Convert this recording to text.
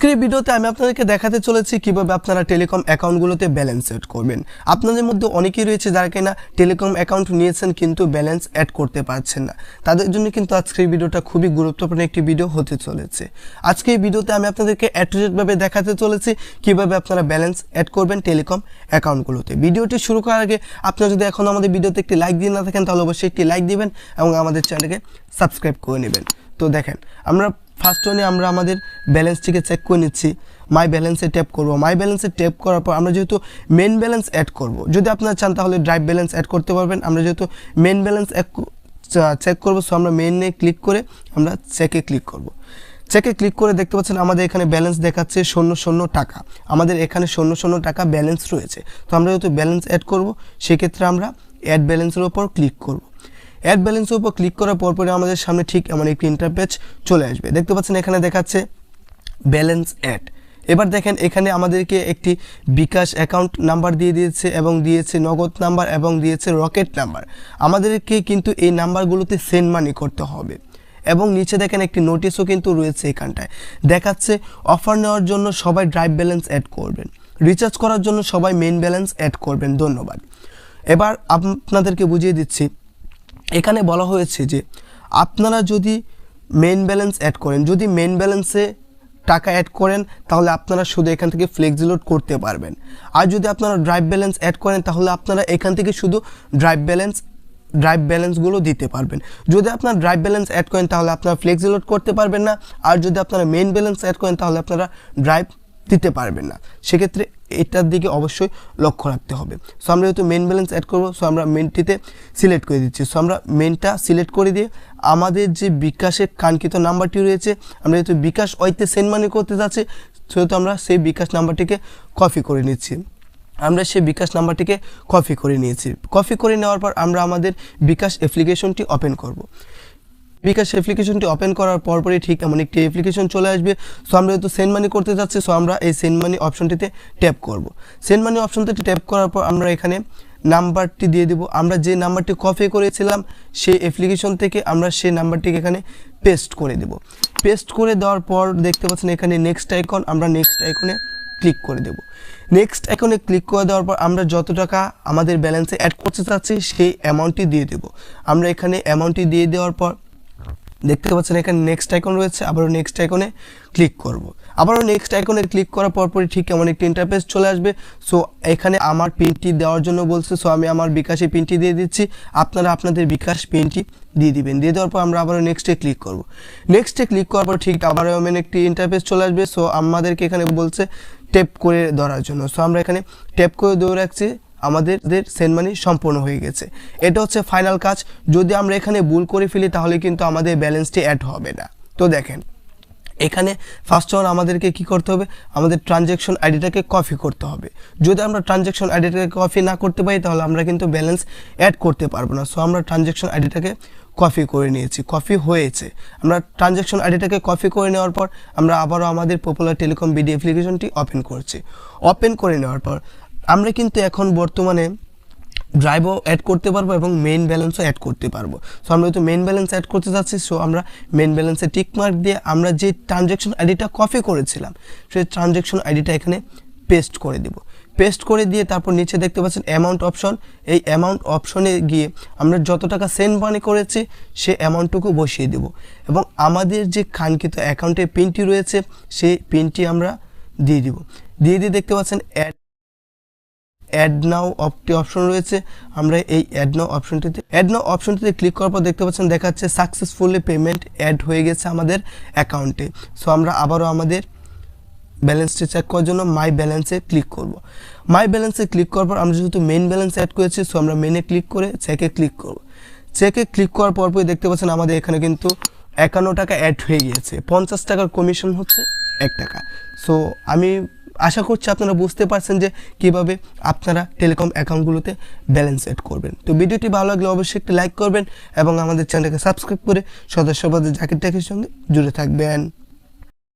আজকের এই ভিডিওতে আমি আপনাদেরকে দেখাতে চলেছি কীভাবে আপনারা টেলিকম অ্যাকাউন্টগুলোতে ব্যালেন্স সেট করবেন। আপনাদের মধ্যে অনেকেই রয়েছে যারা কিনা টেলিকম অ্যাকাউন্ট নিয়েছেন কিন্তু ব্যালেন্স অ্যাড করতে পারছেন না। তাদের জন্য কিন্তু আজকের ভিডিওটা খুবই গুরুত্বপূর্ণ একটি ভিডিও হতে চলেছে। আজকে এই ভিডিওতে আমি আপনাদেরকে অ্যাট্রেটভাবে দেখাতে চলেছি কীভাবে আপনারা ব্যালেন্স অ্যাড করবেন টেলিকম অ্যাকাউন্টগুলোতে। ভিডিওটি শুরু করার আগে আপনারা যদি এখন আমাদের ভিডিওতে একটি লাইক দিয়ে না থাকেন তাহলে অবশ্যই একটি লাইক দিবেন এবং আমাদের চ্যানেলকে সাবস্ক্রাইব করে নেবেন। তো দেখেন, আমরা ফার্স্ট ওয়ানে আমরা আমাদের ব্যালেন্সটিকে চেক করে নিচ্ছি। মাই ব্যালেন্সে ট্যাপ করব। মাই ব্যালেন্সে ট্যাপ করার পর আমরা যেহেতু মেন ব্যালেন্স অ্যাড করব, যদি আপনারা চান তাহলে ড্রাইভ ব্যালেন্স অ্যাড করতে পারবেন। আমরা যেহেতু মেন ব্যালেন্স চেক করব সো আমরা মেনে ক্লিক করে আমরা চেকে ক্লিক করব। চেকে ক্লিক করে দেখতে পাচ্ছেন আমাদের এখানে ব্যালেন্স দেখাচ্ছে শূন্য শূন্য টাকা। আমাদের এখানে শূন্য শূন্য টাকা ব্যালেন্স রয়েছে। তো আমরা যেহেতু ব্যালেন্স অ্যাড করব, সেক্ষেত্রে আমরা অ্যাড ব্যালেন্সের ওপর ক্লিক করব। অ্যাড ব্যালেন্সের উপর ক্লিক করার পর পরে আমাদের সামনে ঠিক এমন একটি ইন্টারপেজ চলে আসবে। দেখতে পাচ্ছেন এখানে দেখাচ্ছে ব্যালেন্স অ্যাড এবার দেখেন এখানে আমাদেরকে একটি বিকাশ অ্যাকাউন্ট নাম্বার দিয়ে দিয়েছে এবং দিয়েছে নগদ নাম্বার এবং দিয়েছে রকেট নাম্বার আমাদেরকে কিন্তু এই নাম্বারগুলোতে সেন্ড মানি করতে হবে। এবং নিচে দেখেন একটি নোটিশও কিন্তু রয়েছে এখানটায়। দেখাচ্ছে অফার নেওয়ার জন্য সবাই ড্রাইভ ব্যালেন্স অ্যাড করবেন। রিচার্জ করার জন্য সবাই মেন ব্যালেন্স অ্যাড করবেন। ধন্যবাদ। এবার আপনাদেরকে বুঝিয়ে দিচ্ছি এখানে বলা হয়েছে যে আপনারা যদি মেন ব্যালেন্স অ্যাড করেন, যদি মেন ব্যালেন্সে টাকা অ্যাড করেন, তাহলে আপনারা শুধু এখান থেকে ফ্লেক্সি লোড করতে পারবেন। আর যদি আপনারা ড্রাইভ ব্যালেন্স অ্যাড করেন, তাহলে আপনারা এখান থেকে শুধু ড্রাইভ ব্যালেন্স ড্রাইভ ব্যালেন্সগুলো দিতে পারবেন। যদি আপনার ড্রাইভ ব্যালেন্স অ্যাড করেন, তাহলে আপনারা ফ্লেক্সি লোড করতে পারবেন না। আর যদি আপনারা মেন ব্যালেন্স অ্যাড করেন, তাহলে আপনারা ড্রাইভ দিতে পারবেন না। সেক্ষেত্রে এটার দিকে অবশ্যই লক্ষ্য রাখতে হবে। সো আমরা যেহেতু মেন ব্যালেন্স অ্যাড করব সো আমরা মেনটিতে সিলেক্ট করে দিচ্ছি। সো আমরা মেনটা সিলেক্ট করে দিয়ে আমাদের যে বিকাশের কাঙ্ক্ষিত নাম্বারটি রয়েছে, আমরা যেহেতু বিকাশ ওইতে সেন্ড মানি করতে যাচ্ছি, সেহেতু আমরা সেই বিকাশ নাম্বারটিকে কপি করে নিচ্ছি। আমরা সেই বিকাশ নাম্বারটিকে কপি করে নিয়েছি। কপি করে নেওয়ার পর আমরা আমাদের বিকাশ অ্যাপ্লিকেশনটি ওপেন করব। বিকাশ অ্যাপ্লিকেশনটি ওপেন করার পরপরই ঠিক এমন একটি অ্যাপ্লিকেশন চলে আসবে। সো আমরা যেহেতু সেন্ড মানি করতে যাচ্ছি সো আমরা এই সেন্ড মানি অপশনটিতে ট্যাপ করব। সেন্ড মানি অপশনটিতে ট্যাপ করার পর আমরা এখানে নাম্বারটি দিয়ে দেব। আমরা যে নাম্বারটি কপি করেছিলাম, সেই অ্যাপ্লিকেশন থেকে আমরা সেই নাম্বারটিকে এখানে পেস্ট করে দেব। পেস্ট করে দেওয়ার পর দেখতে পাচ্ছেন এখানে নেক্সট আইকন আমরা নেক্সট আইকনে ক্লিক করে দেব। নেক্সট আইকনে ক্লিক করে দেওয়ার পর আমরা যত টাকা আমাদের ব্যালেন্সে অ্যাড করতে চাচ্ছি, সেই অ্যামাউন্টটি দিয়ে দেব। আমরা এখানে অ্যামাউন্টটি দিয়ে দেওয়ার পর দেখতে পাচ্ছেন এখানে নেক্সট আইকন রয়েছে, আবারও নেক্সট আইকনে ক্লিক করব। আবারও নেক্সট আইকনে ক্লিক করার পরপরই ঠিক এমন একটি ইন্টারফেস চলে আসবে। সো এখানে আমার পিনটি দেওয়ার জন্য বলছে সো আমি আমার বিকাশে পিনটি দিয়ে দিচ্ছি। আপনারা আপনাদের বিকাশ পিনটি দিয়ে দিবেন। দিয়ে দেওয়ার পর আমরা আবারও নেক্সটে ক্লিক করব। নেক্সটে ক্লিক করার পর ঠিক আবারও এমন একটি ইন্টারফেস চলে আসবে। সো আমাদেরকে এখানে বলছে টেপ করে ধরার জন্য। সো আমরা এখানে টেপ করে দৌড়ে রাখছি। আমাদের সেন্ড মানি সম্পূর্ণ হয়ে গেছে। এটা হচ্ছে ফাইনাল কাজ। যদি আমরা এখানে ভুল করে ফেলি, তাহলে কিন্তু আমাদের ব্যালেন্সটি অ্যাড হবে না। তো দেখেন, এখানে ফার্স্ট অন আমাদেরকে কি করতে হবে? আমাদের ট্রানজ্যাকশন আইডিটাকে কপি করতে হবে। যদি আমরা ট্রানজ্যাকশন আইডিটাকে কপি না করতে পারি, তাহলে আমরা কিন্তু ব্যালেন্স অ্যাড করতে পারব না। সো আমরা ট্রানজ্যাকশন আইডিটাকে কপি করে নিয়েছি। কপি হয়েছে। আমরা ট্রানজ্যাকশন আইডিটাকে কপি করে নেওয়ার পর, আমরা আবারও আমাদের পপুলার টেলিকম বিডি অ্যাপ্লিকেশনটি ওপেন করছি। ওপেন করে নেওয়ার পর আমরা কিন্তু এখন বর্তমানে ড্রাইভও অ্যাড করতে পারব এবং মেইন ব্যালেন্সও অ্যাড করতে পারব। সো আমরা যেহেতু মেইন ব্যালেন্স অ্যাড করতে যাচ্ছি সো আমরা মেইন ব্যালেন্সে টিক মার্ক দিয়ে আমরা যে ট্রানজ্যাকশন আইডিটা কপি করেছিলাম, সেই ট্রানজ্যাকশন আইডিটা এখানে পেস্ট করে দেব। পেস্ট করে দিয়ে তারপর নিচে দেখতে পাচ্ছেন অ্যামাউন্ট অপশন এই অ্যামাউন্ট অপশনে গিয়ে আমরা যত টাকা সেন্ড মানি করেছি সে অ্যামাউন্টটুকু বসিয়ে দেব। এবং আমাদের যে কাঙ্ক্ষিত অ্যাকাউন্টের পিনটি রয়েছে, সেই পিনটি আমরা দিয়ে দিব। দিয়ে দিয়ে দেখতে পাচ্ছেন অ্যাড অ্যাড নাও অপটি অপশন রয়েছে। আমরা এই অ্যাড নাও অপশনটিতে অ্যাড নাও অপশনটিতে ক্লিক করার পর দেখতে পাচ্ছেন দেখাচ্ছে সাকসেসফুলি পেমেন্ট অ্যাড হয়ে গেছে আমাদের অ্যাকাউন্টে সো আমরা আবারও আমাদের ব্যালেন্সটি চেক করার জন্য মাই ব্যালেন্সে ক্লিক করব। মাই ব্যালেন্সে ক্লিক করার পর আমরা যেহেতু মেন ব্যালেন্স অ্যাড করেছি সো আমরা মেনে ক্লিক করে চেকে ক্লিক করব। চেকে ক্লিক করার পর পরপরই দেখতে পাচ্ছেন আমাদের এখানে কিন্তু একান্ন টাকা অ্যাড হয়ে গিয়েছে। পঞ্চাশ টাকার কমিশন হচ্ছে এক টাকা। সো আমি আশা করছি আপনারা বুঝতে পারছেন যে কীভাবে আপনারা টেলিকম অ্যাকাউন্টগুলোতে ব্যালেন্স এড করবেন। তো ভিডিওটি ভালো লাগলে অবশ্যই একটি লাইক করবেন এবং আমাদের চ্যানেলকে সাবস্ক্রাইব করে সদস্যপদের জাকির টাকির সঙ্গে জুড়ে থাকবেন।